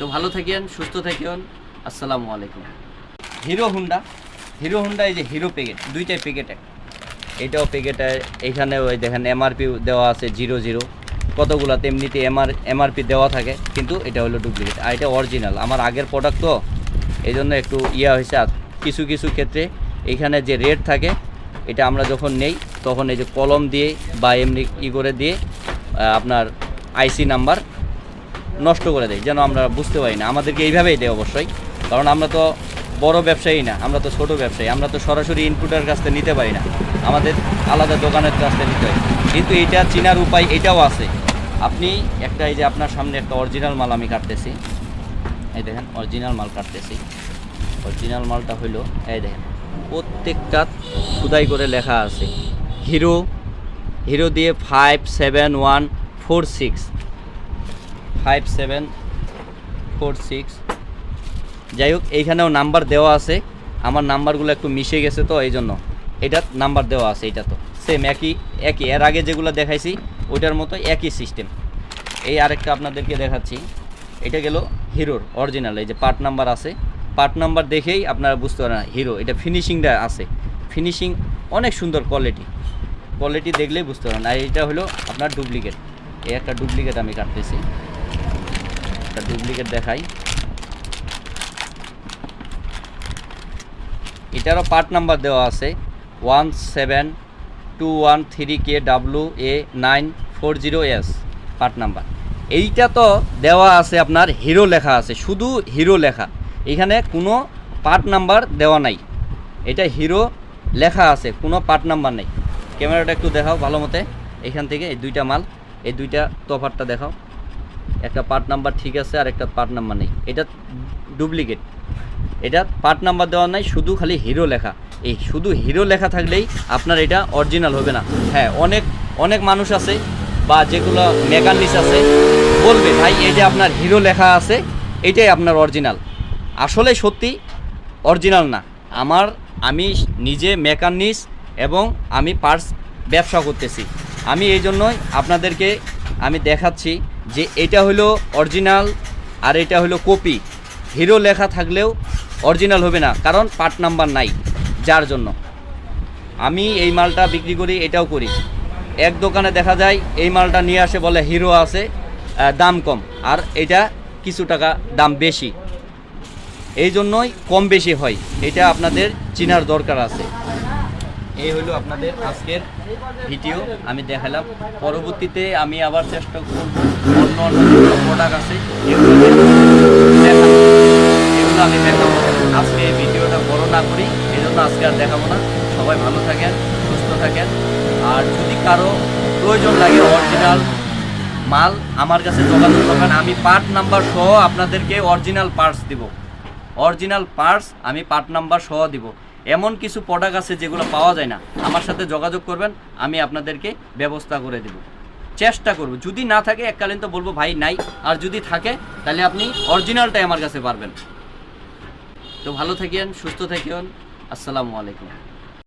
তো ভালো থাকেন, সুস্থ থাকেন। আসসালামু আলাইকুম। Hero Honda. হিরো হুন্ডা এই যে হিরো প্যাকেট দুইটাই প্যাকেটে এটাও প্যাকেটে এখানে ওই দেখেন এমআরপি দেওয়া আছে জিরো জিরো। কতগুলো তেমনিতে এমআর এমআরপি দেওয়া থাকে, কিন্তু এটা হলো ডুপ্লিকেট। আর এটা অরিজিনাল। আমার আগের প্রোডাক্ট তো এই জন্য একটু ইয়া হয়েছে। আর কিছু কিছু ক্ষেত্রে এখানে যে রেট থাকে, এটা আমরা যখন নেই, তখন এই যে কলম দিয়ে বা এমনি ই করে দিয়ে আপনার আইসি নাম্বার নষ্ট করে দেয়, যেন আমরা বুঝতে পারি না। আমাদেরকে এইভাবেই দেয় অবশ্যই, কারণ আমরা তো বড় ব্যবসায়ী না, আমরা তো ছোট ব্যবসায়ী, আমরা তো সরাসরি ইনপুটের কাছ থেকে নিতে পারি না, আমাদের আলাদা দোকানের কাছ থেকে নিতে হয়। কিন্তু এটা চিনার উপায় এটাও আছে। আপনি একটা এই যে আপনার সামনে একটা অরিজিনাল মাল আমি কাটতেছি, এই দেখেন অরিজিনাল মাল কাটতেছি। অরিজিনাল মালটা হইল, এই দেখেন, প্রত্যেকটা খুদাই করে লেখা আছে। হিরো হিরো দিয়ে five seven one four six five seven, four six. যাই হোক, এইখানেও নাম্বার দেওয়া আছে। আমার নাম্বারগুলো একটু মিশে গেছে তো, এই জন্য। এটার নাম্বার দেওয়া আছে এটা তো। সেম একই একই। এর আগে যেগুলো দেখাইছি, ওইটার মতো একই সিস্টেম এই আরেকটা আপনাদেরকে দেখাচ্ছি। এটা গেল হিরোর অরিজিনাল এই যে পার্ট নাম্বার আছে। পার্ট নাম্বার দেখেই আপনারা বুঝতে পারেন হিরো, এটা ফিনিশিংটা আছে। ফিনিশিং অনেক সুন্দর কোয়ালিটি কোয়ালিটি দেখলেই বুঝতে পারেন আর এটা হলো আপনার ডুপ্লিকেট এই একটা ডুপ্লিকেট আমি কাটতেছি। একটা ডুপ্লিকেট দেখাই। এটারও পার্ট নাম্বার দেওয়া আছে। One seven two one three K W A nine four zero S part number এইটা তো দেওয়া আছে আপনার হিরো লেখা আছে, শুধু হিরো লেখা। এখানে কোনো পার্ট নাম্বার দেওয়া নাই। এটা হিরো লেখা আছে, কোনো পার্ট নাম্বার নেই। ক্যামেরাটা একটু দেখাও ভালো মতে। এখান থেকে এই দুইটা মাল, এই দুইটা তফাতটা দেখাও। একটা পার্ট নাম্বার ঠিক আছে আর একটা পার্ট নাম্বার নেই। এটা ডুপ্লিকেট এটা পার্ট নাম্বার দেওয়া নাই, শুধু খালি হিরো লেখা। এই শুধু হিরো লেখা থাকলেই আপনার এটা অরিজিনাল হবে না। হ্যাঁ অনেক অনেক মানুষ আছে বা যেগুলো মেকানিক্স আছে, বলবে, ভাই, এই যে আপনার হিরো লেখা আছে, এটাই আপনার অরিজিনাল আসলে সত্যি অরিজিনাল না। আমার, আমি নিজে মেকানিক্স এবং আমি পার্টস ব্যবসা করতেছি। আমি এই জন্যই আপনাদেরকে আমি দেখাচ্ছি যে এটা হলো অরিজিনাল আর এটা হলো কপি। হিরো লেখা থাকলেও অরিজিনাল হবে না, কারণ পার্ট নাম্বার নাই, যার জন্য। আমি এই মালটা বিক্রি করি, এটাও করি। এক দোকানে দেখা যায়, এই মালটা নিয়ে আসে বলে হিরো আছে দাম কম, আর এটা কিছু টাকা দাম বেশি। এই জন্যই কম বেশি হয়, এটা আপনাদের চিনার দরকার আছে। এই হলো আপনাদের আজকের ভিডিও। আমি দেখালাম। পরবর্তীতে আমি আবার চেষ্টা করব অন্য অন্য প্রোডাক্ট আছে এগুলো এগুলো আমি দেখাবো। আজকে এই ভিডিওটা বড় না করি এই জন্য আজকে আর দেখাবো না। সবাই ভালো থাকেন, সুস্থ থাকেন। আর যদি কারও প্রয়োজন লাগে অরিজিনাল মাল, আমার কাছে যোগাযোগ করবেন। আমি পার্ট নাম্বার সহ আপনাদেরকে অরিজিনাল পার্টস দিব। অরিজিনাল পার্টস আমি পার্ট নাম্বার সহ দিব। এমন কিছু প্রোডাক্ট আছে যেগুলো পাওয়া যায় না, আমার সাথে যোগাযোগ করবেন, আমি আপনাদেরকে ব্যবস্থা করে দেব। চেষ্টা করব, যদি না থাকে এককালীন তো বলব ভাই নাই, আর যদি থাকে, তাহলে আপনি অরিজিনালটাই আমার কাছে পারবেন। তো ভালো থাকেন সুস্থ থাকেন আসসালামু আলাইকুম।